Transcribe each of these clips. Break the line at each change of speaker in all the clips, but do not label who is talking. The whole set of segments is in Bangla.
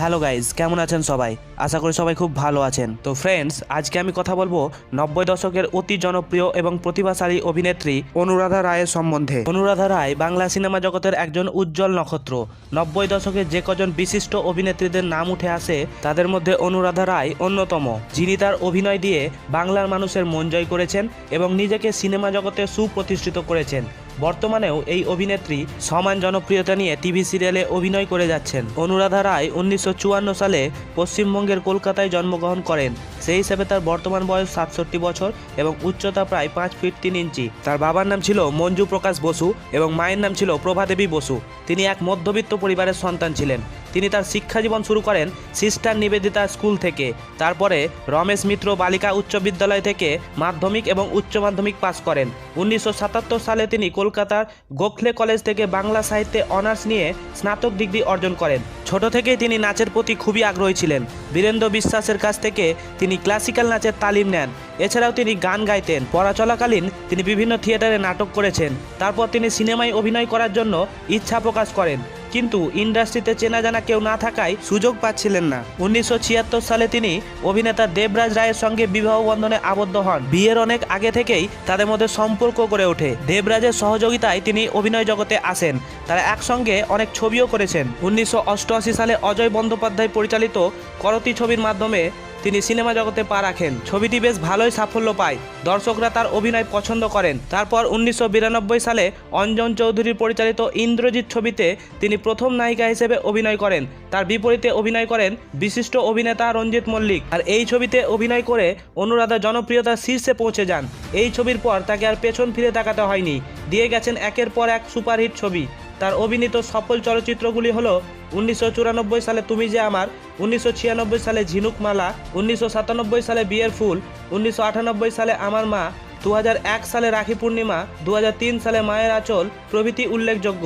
হ্যালো গাইজ কেমন আছেন সবাই? আশা করি সবাই খুব ভালো আছেন। তো ফ্রেন্ডস আজকে আমি কথা বলব নব্বই দশকের অতি জনপ্রিয় এবং প্রতিভাশালী অভিনেত্রী অনুরাধা রায়ের সম্বন্ধে। অনুরাধা রায় বাংলা সিনেমা জগতের একজন উজ্জ্বল নক্ষত্র। নব্বই দশকে যে কজন বিশিষ্ট অভিনেত্রীদের নাম উঠে আসে, তাদের মধ্যে অনুরাধা রায় অন্যতম, যিনি তার অভিনয় দিয়ে বাংলার মানুষের মন জয় করেছেন এবং নিজেকে সিনেমা জগতে সুপ্রতিষ্ঠিত করেছেন। বর্তমানেও এই অভিনেত্রী সমান জনপ্রিয়তা নিয়ে টিভি সিরিয়ালে অভিনয় করে যাচ্ছেন। অনুরাধা রায় উনিশশো চুয়ান্ন সালে পশ্চিমবঙ্গের কলকাতায় জন্মগ্রহণ করেন। সেই হিসেবে তার বর্তমান বয়স সাতষট্টি বছর এবং উচ্চতা প্রায় পাঁচ ফিট তিন ইঞ্চি। তার বাবার নাম ছিল মঞ্জু প্রকাশ বসু এবং মায়ের নাম ছিল প্রভাদেবী বসু। তিনি এক মধ্যবিত্ত পরিবারের সন্তান ছিলেন। তিনি তার শিক্ষা জীবন শুরু করেন সিস্টার নিবেদিতা স্কুল থেকে। তারপরে রমেশ মিত্র বালিকা উচ্চ বিদ্যালয় থেকে মাধ্যমিক এবং উচ্চ মাধ্যমিক পাশ করেন। উনিশশো সাতাত্তর সালে তিনি কলকাতার গোখলে কলেজ থেকে বাংলা সাহিত্যে অনার্স নিয়ে স্নাতক ডিগ্রি অর্জন করেন। ছোট থেকেই তিনি নাচের প্রতি খুবই আগ্রহী ছিলেন। বীরেন্দ্র বিশ্বাসের কাছ থেকে তিনি ক্লাসিক্যাল নাচের তালিম নেন। এছাড়াও তিনি গান গাইতেন। পড়া চলাকালীন তিনি বিভিন্ন থিয়েটারে নাটক করেছেন। তারপর তিনি সিনেমায় অভিনয় করার জন্য ইচ্ছা প্রকাশ করেন। কিন্তু ইন্ডাস্ট্রিতে চেনা জানা কেউ না থাকায় সুযোগ পাচ্ছিলেন না। উনিশশো ছিয়াত্তর সালে তিনি অভিনেতা দেবরাজ রায়ের সঙ্গে বিবাহ বন্ধনে আবদ্ধ হন। বিয়ের অনেক আগে থেকেই তাদের মধ্যে সম্পর্ক গড়ে ওঠে। দেবরাজের সহযোগিতায় তিনি অভিনয় জগতে আসেন। তারা একসঙ্গে অনেক ছবিও করেছেন। উনিশশো অষ্টআশি সালে অজয় বন্দ্যোপাধ্যায় পরিচালিত করতি ছবির মাধ্যমে তিনি সিনেমা জগতে পা রাখেন। ছবিটি বেশ ভালোই সাফল্য পায়। দর্শকরা তার অভিনয় পছন্দ করেন। তারপর উনিশশো বিরানব্বই সালে অঞ্জন চৌধুরীর পরিচালিত ইন্দ্রজিৎ ছবিতে তিনি প্রথম নায়িকা হিসেবে অভিনয় করেন। তার বিপরীতে অভিনয় করেন বিশিষ্ট অভিনেতা রঞ্জিত মল্লিক। আর এই ছবিতে অভিনয় করে অনুরাধা জনপ্রিয়তার শীর্ষে পৌঁছে যান। এই ছবির পর তাকে আর পেছন ফিরে তাকাতে হয়নি। দিয়ে গেছেন একের পর এক সুপারহিট ছবি। তার অভিনীত সফল চলচ্চিত্রগুলি হলো উনিশশো চুরানব্বই সালে তুমি যে আমার, উনিশশো ছিয়ানব্বই সালে ঝিনুকমালা, উনিশশো সাতানব্বই সালে বিয়ের ফুল, উনিশশো আটানব্বই সালে আমার মা দু হাজার এক সালে রাখি পূর্ণিমা দু হাজার তিন সালে মায়ের আচল প্রভৃতি উল্লেখযোগ্য।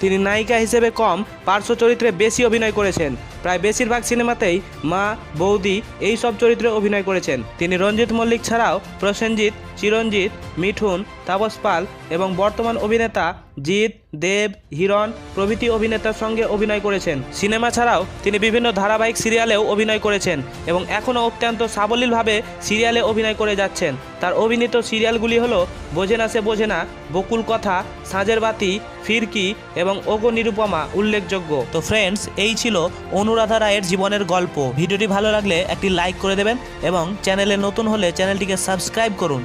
তিনি নায়িকা হিসেবে কম পার্শ্ব চরিত্রে বেশি অভিনয় করেছেন। প্রায় বেশিরভাগ সিনেমাতেই মা, বৌদি এই সব চরিত্রে অভিনয় করেছেন। তিনি রঞ্জিত মল্লিক ছাড়াও প্রসেনজিৎ চিরঞ্জিত মিঠুন, তাপস পাল এবং বর্তমান অভিনেতা জিৎ, দেব, হিরণ প্রভৃতি অভিনেতার সঙ্গে অভিনয় করেছেন। সিনেমা ছাড়াও তিনি বিভিন্ন ধারাবাহিক সিরিয়ালেও অভিনয় করেছেন এবং এখনও অত্যন্ত সাবলীলভাবে সিরিয়ালে অভিনয় করে যাচ্ছেন। তার অভিনীত সিরিয়ালগুলি হলো বোঝে না সে বোঝে না, বকুল কথা সাঁঝের বাতি, ফিরকি এবং ওগো নিরুপমা উল্লেখযোগ্য। তো ফ্রেন্ডস এই ছিল অনুরাধা রায়ের জীবনের গল্প। ভিডিওটি ভালো লাগলে একটি লাইক করে দেবেন এবং চ্যানেলে নতুন হলে চ্যানেলটিকে সাবস্ক্রাইব করুন।